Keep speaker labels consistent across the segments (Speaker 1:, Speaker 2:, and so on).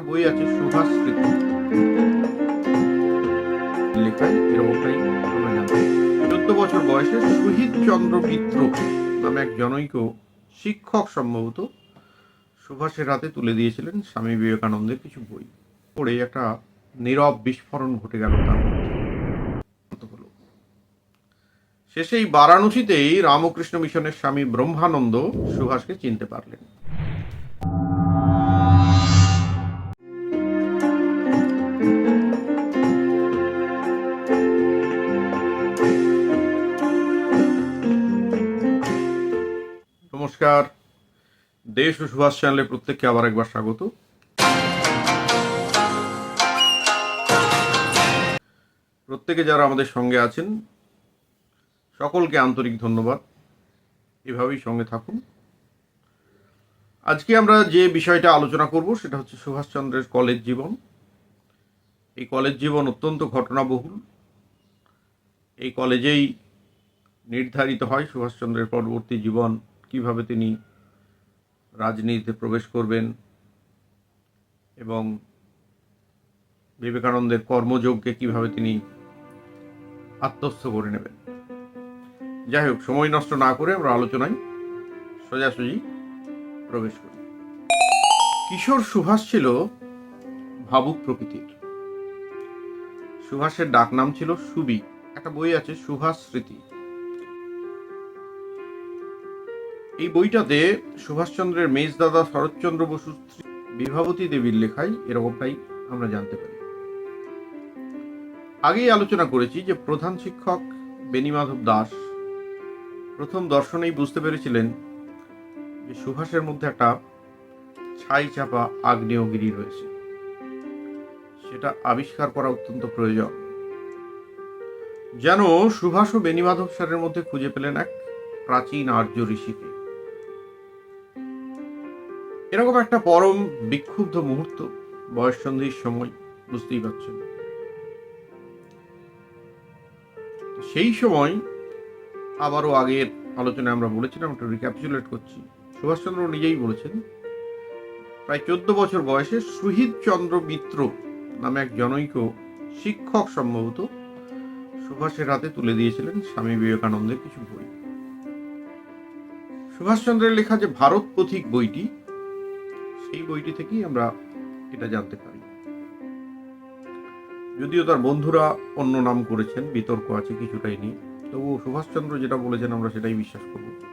Speaker 1: একটা বই আছে, সুভাষ স্মৃতি। চোদ্দ বছর বয়সে শহীদ চন্দ্র নামে এক জনৈক শিক্ষক সম্ভবত সুভাষের হাতে তুলে দিয়েছিলেন স্বামী বিবেকানন্দের কিছু বই। পড়ে একটা নীরব বিস্ফোরণ ঘটে গেল তার শেষেই বারাণসীতেই রামকৃষ্ণ মিশনের স্বামী ব্রহ্মানন্দ সুভাষকে চিনতে পারলেন। নমস্কার। দেশ ও সুভাষ চ্যানেলে প্রত্যেককে আবার একবার স্বাগত। প্রত্যেকে যারা আমাদের সঙ্গে আছেন, সকলকে আন্তরিক ধন্যবাদ। এভাবেই সঙ্গে থাকুন। আজকে আমরা যে বিষয়টা আলোচনা করব, সেটা হচ্ছে সুভাষচন্দ্রের কলেজ জীবন। এই কলেজ জীবন অত্যন্ত ঘটনাবহুল। এই কলেজেই নির্ধারিত হয় সুভাষচন্দ্রের পরবর্তী জীবন। কীভাবে তিনি রাজনীতিতে প্রবেশ করবেন এবং বিবেকানন্দের কর্মযোগকে কীভাবে তিনি আত্মস্থ করে নেবেন। যাই হোক, সময় নষ্ট না করে আমরা আলোচনায় সোজাসুজি প্রবেশ করি। কিশোর সুভাষ ছিল ভাবুক প্রকৃতির। সুভাষের ডাকনাম ছিল সুবি। একটা বই আছে, সুভাষ স্মৃতি। এই বইটাতে সুভাষচন্দ্রের মেজদাদা শরৎচন্দ্র বসু বিভাবতী দেবীর লেখায় এরকমটাই আমরা জানতে পারি। আগেই আলোচনা করেছি যে প্রধান শিক্ষক বেনিমাধব দাস প্রথম দর্শনেই বুঝতে পেরেছিলেন যে সুভাষের মধ্যে একটা ছাই চাপা আগ্নেয়গিরি রয়েছে। সেটা আবিষ্কার করা অত্যন্ত প্রয়োজন। যেন সুভাষ ও বেনিমাধব স্যারের মধ্যে খুঁজে পেলেন এক প্রাচীন আর্য ঋষিকে। এরকম একটা পরম বিক্ষুব্ধ মুহূর্ত, বয়স সন্ধির সময়, বুঝতেই পারছেন। সেই সময় আবারও আগের আলোচনায় আমরা বলেছিলাম, একটু রিক্যাপচুলেট করছি। সুভাষচন্দ্র নিজেই বলেছেন, প্রায় চোদ্দ বছর বয়সে সুহিত চন্দ্র মিত্র নামে এক জনৈক শিক্ষক সম্ভবত সুভাষের হাতে তুলে দিয়েছিলেন স্বামী বিবেকানন্দের কিছু বই। সুভাষচন্দ্রের লেখা যে ভারত পথিক বইটি সেই বইটি থেকেই আমরা এটা জানতে পারি। যদিও তার বন্ধুরা অন্য নাম করেছেন, বিতর্ক আছে কিছুটাই নিয়ে তবু সুভাষচন্দ্র যেটা বলেছেন আমরা সেটাই বিশ্বাস করব।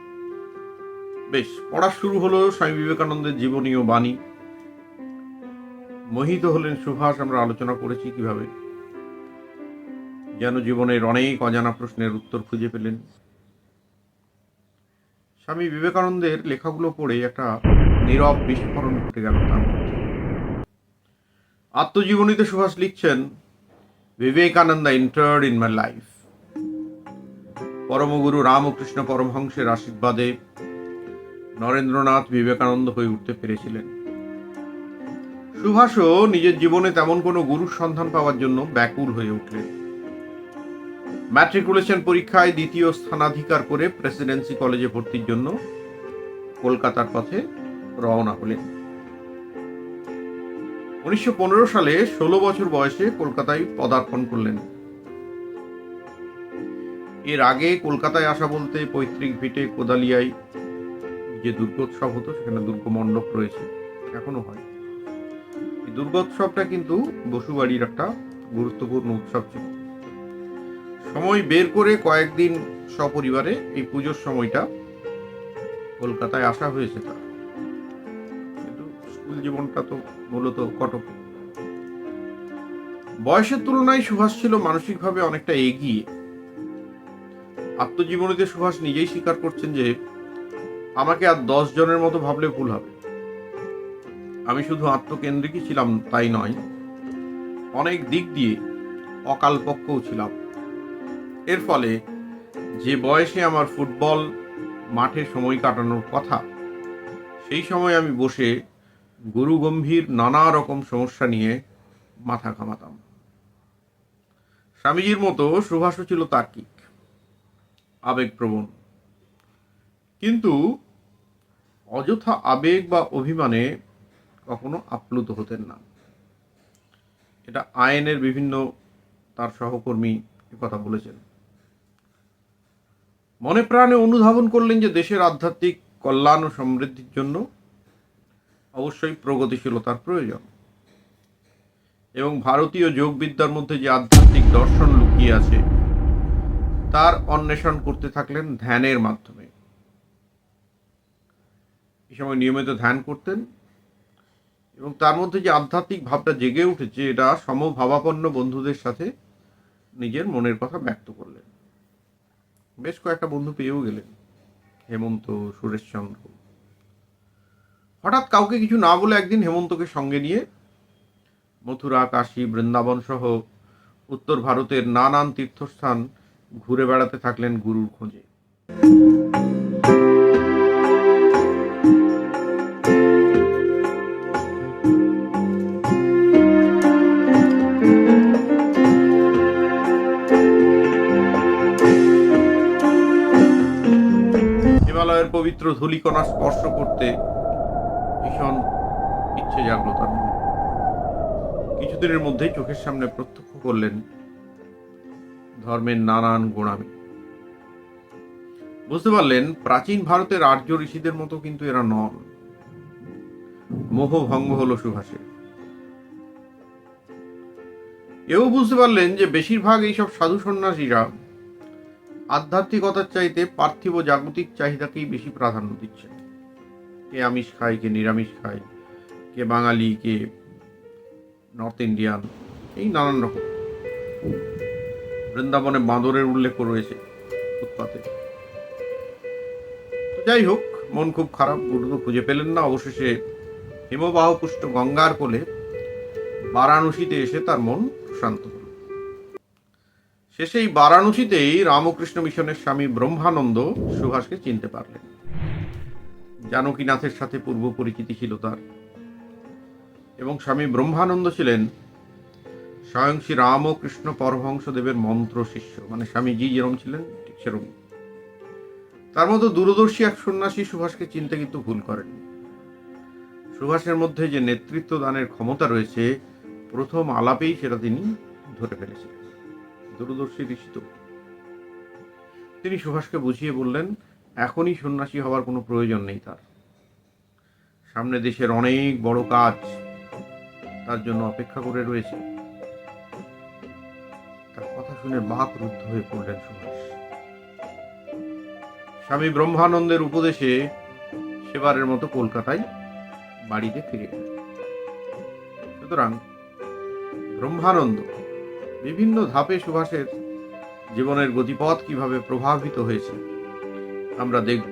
Speaker 1: বেশ, পড়া শুরু হলো স্বামী বিবেকানন্দের জীবনী ও বাণী। মোহিত হলেন সুভাষ, আমরা আলোচনা করেছি কীভাবে। যেন জীবনের অনেক অজানা প্রশ্নের উত্তর খুঁজে পেলেন। স্বামী বিবেকানন্দের লেখাগুলো পড়ে একটা নীরব বিস্ফোরণ ঘটে গেল তার মধ্যে। আত্মজীবনীতে সুভাষ লিখছেন, Vivekananda entered in my life পরমগুরু Ramakrishna পরমহংসের আশীর্বাদে নরেন্দ্রনাথ বিবেকানন্দ হয়ে উঠতে পেরেছিলেন। সুভাষও নিজের জীবনে তেমন কোনো গুরুর সন্ধান পাওয়ার জন্য ব্যাকুল হয়ে উঠলেন। ম্যাট্রিকুলেশন পরীক্ষায় দ্বিতীয় স্থানাধিকার করে প্রেসিডেন্সি কলেজে ভর্তির জন্য কলকাতার পথে রওনা হলেন। উনিশশো পনেরো সালে ষোলো বছর বয়সে কলকাতায় পদার্পণ করলেন। এর আগে কলকাতায় আসা বলতে পৈতৃক ভিটে, কোদালিয়ায় যে দুর্গোৎসব হতো, সেখানে দুর্গমণ্ডপ রয়েছে, এখনও হয়। এই দুর্গোৎসবটা কিন্তু বসুবাড়ির একটা গুরুত্বপূর্ণ উৎসব ছিল। সময় বের করে কয়েকদিন সপরিবারে এই পুজোর সময়টা কলকাতায় আসা হয়েছে তার। স্কুল জীবনটা তো মূলত কটকে। বয়সের তুলনায় সুভাষ ছিল মানসিকভাবে অনেকটা এগিয়ে। আত্মজীবনীতে সুভাষ নিজেই স্বীকার করছেন যে, আমাকে আর দশ জনের মতো ভাবলে ভুল হবে। আমি শুধু আত্মকেন্দ্রিকই ছিলাম, তাই নয়। অনেক দিক দিয়ে অকালপক্কও ছিলাম। এর ফলে যে বয়সে আমার ফুটবল মাঠে সময় কাটানোর কথা, সেই সময় আমি বসে গুরু গম্ভীর নানা রকম সমস্যা নিয়ে মাথা ঘামাতাম। স্বামীজির মতো সুভাষও ছিল তার্কিক, আবেগপ্রবণ। কিন্তু অযথা আবেগ বা অভিমানে কখনো আপ্লুত হতেন না। এটা আইনের বিভিন্ন তার সহকর্মী কথা বলেছেন। মনে প্রাণে অনুধাবন করলেন যে দেশের আধ্যাত্মিক কল্যাণ ও সমৃদ্ধির জন্য অবশ্যই প্রগতিশীলতার প্রয়োজন। এবং ভারতীয় যোগবিদ্যার মধ্যে যে আধ্যাত্মিক দর্শন লুকিয়ে আছে, তার অন্বেষণ করতে থাকলেন ধ্যানের মাধ্যমে। এই সময় নিয়মিত ধ্যান করতেন এবং তার মধ্যে যে আধ্যাত্মিক ভাবটা জেগে উঠেছে, এটা সমভাবাপন্ন বন্ধুদের সাথে নিজের মনের কথা ব্যক্ত করলেন। বেশ কয়েকটা বন্ধু পেয়েও গেলেন, হেমন্ত, সুরেশচন্দ্র হঠাৎ কাউকে কিছু না বলে একদিন হেমন্তকে সঙ্গে নিয়ে মথুরা, কাশী, বৃন্দাবন সহ উত্তর ভারতের নানান তীর্থস্থান ঘুরে বেড়াতে থাকলেন গুরুর খোঁজে। হিমালয়ের পবিত্র ধূলিকণা স্পর্শ করতে ভীষণ ইচ্ছে জাগলো তার মনে কিছুদিনের মধ্যেই চোখের সামনে প্রত্যক্ষ করলেন ধর্মের নানান গোড়ামি। বুঝতে পারলেন, প্রাচীন ভারতের আর্য ঋষিদের মতো কিন্তু এরা নন। মোহ ভঙ্গ হলো সুভাষের। এও বুঝতে পারলেন যে বেশিরভাগ এইসব সাধু সন্ন্যাসীরা আধ্যাত্মিকতার চাইতে পার্থিব জাগতিক চাহিদাকেই বেশি প্রাধান্য দিচ্ছেন। কে আমিষ খায় কে নিরামিষ খায়, কে বাঙালি, কে নর্থ ইন্ডিয়ান এই নানান রকম। বৃন্দাবনে বাঁদরের উল্লেখ রয়েছে ফুটপাতে। তো যাই হোক, মন খুব খারাপ, গুরু তো খুঁজে পেলেন না। অবশেষে হিমবাহ পুষ্ট গঙ্গার কোলে বারাণসীতে এসে তার মন শান্ত হল। শেষে এই বারাণসীতেই রামকৃষ্ণ মিশনের স্বামী ব্রহ্মানন্দ সুভাষকে চিনতে পারলেন। জানকীনাথের সাথে পূর্ব পরিচিতি ছিল তার। এবং স্বামী ব্রহ্মানন্দ ছিলেন স্বয়ং শ্রী রামকৃষ্ণ পরমহংসদেবের মন্ত্র শিষ্য। মানে স্বামীজি যেরম ছিলেন, ঠিক সেরম তার মতো দূরদর্শী এক সন্ন্যাসী সুভাষকে চিনতে কিন্তু ভুল করেন। সুভাষের মধ্যে যে নেতৃত্ব দানের ক্ষমতা রয়েছে, প্রথম আলাপেই সেটা তিনি ধরে ফেলেছিলেন। দূরদর্শী ঋষি তো তিনি সুভাষকে বুঝিয়ে বললেন এখনই সন্ন্যাসী হওয়ার কোনো প্রয়োজন নেই তার। সামনে দেশের অনেক বড় কাজ তার জন্য অপেক্ষা করে রয়েছে। তার কথা শুনে বাক রুদ্ধ হয়ে পড়লেন সুভাষ স্বামী ব্রহ্মানন্দের উপদেশে সেবারের মতো কলকাতায় বাড়িতে ফিরে গেলেন। সুতরাং ব্রহ্মানন্দ বিভিন্ন ধাপে সুভাষের জীবনের গতিপথ কীভাবে প্রভাবিত হয়েছে আমরা দেখব।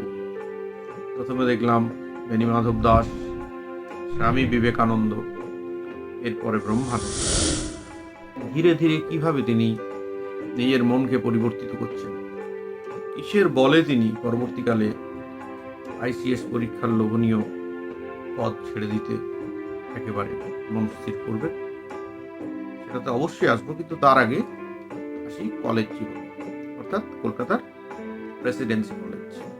Speaker 1: প্রথমে দেখলাম বেণীমাধব দাস, স্বামী বিবেকানন্দ, এরপরে ব্রহ্মানন্দ। ধীরে ধীরে কীভাবে তিনি নিজের মনকে পরিবর্তিত করছেন? কিসের বলে তিনি পরবর্তীকালে আইসিএস পরীক্ষার লোভনীয় পদ ছেড়ে দিতে একেবারে মন স্থির করবে? সেটাতে অবশ্যই আসব, কিন্তু তার আগে আসি কলেজ জীবন, অর্থাৎ কলকাতার প্রেসিডেন্সি কলেজ